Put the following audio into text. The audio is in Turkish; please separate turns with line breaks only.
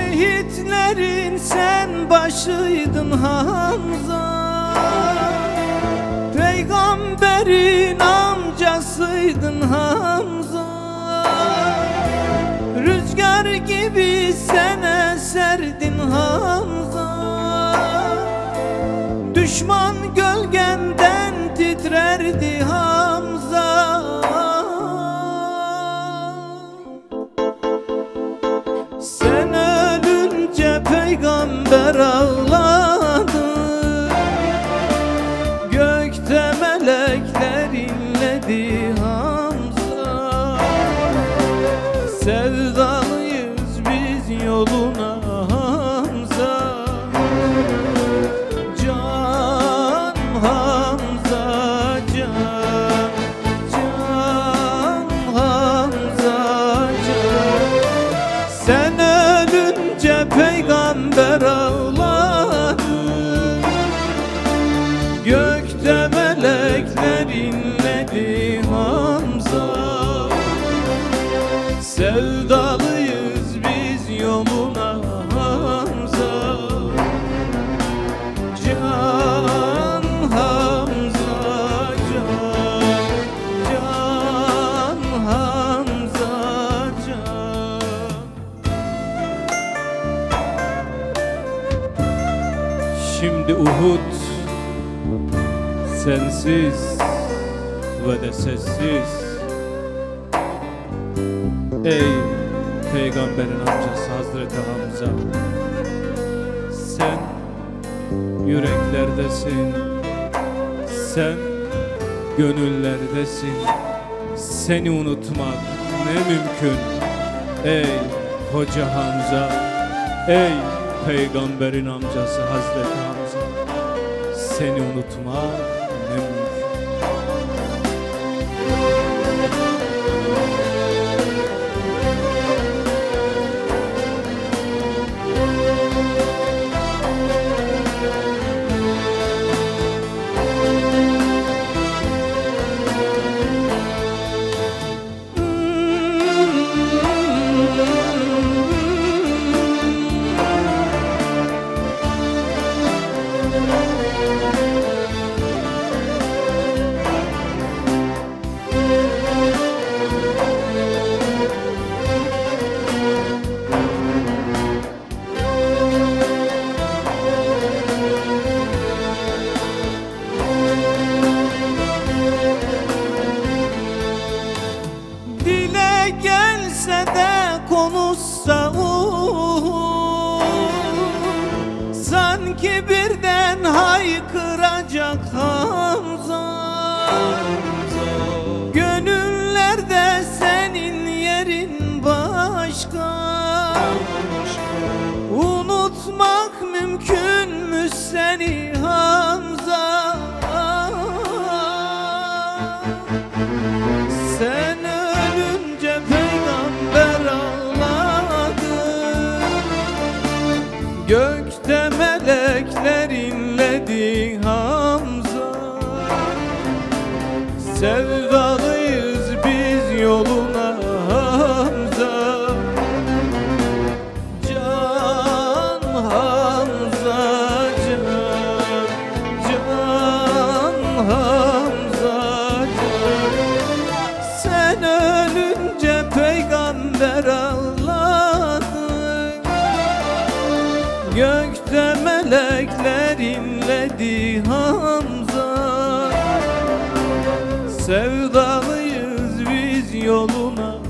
Büyüklerin sen başıydın Hamza. Peygamberin amcasıydın Hamza. Rüzgar gibi sen eserdin Hamza. Düşman gölgenden titrerdi Hamza peygamber ağladı. Gökte melekler inledi Hamza. Sevdalıyız biz yoluna Hamza. Can Hamza can peygamber Uhud sensiz ve de sessiz. Ey peygamberin amcası Hazreti Hamza Sen yüreklerdesin Sen gönüllerdesin. Seni unutmak ne mümkün Ey koca Hamza Ey peygamberin amcası Hazreti Hamza Seni unutmak mümkün haykıracak Hamza Gönüllerde senin yerin başka. Unutmak mümkün mü seni Hamza? Sen ölünce peygamber ağladı inledi Hamza. Sevdalıyız biz yoluna Hamza. Can Hamza can Can Hamza Gökte melekler Hamza. Sevdalıyız biz yoluna.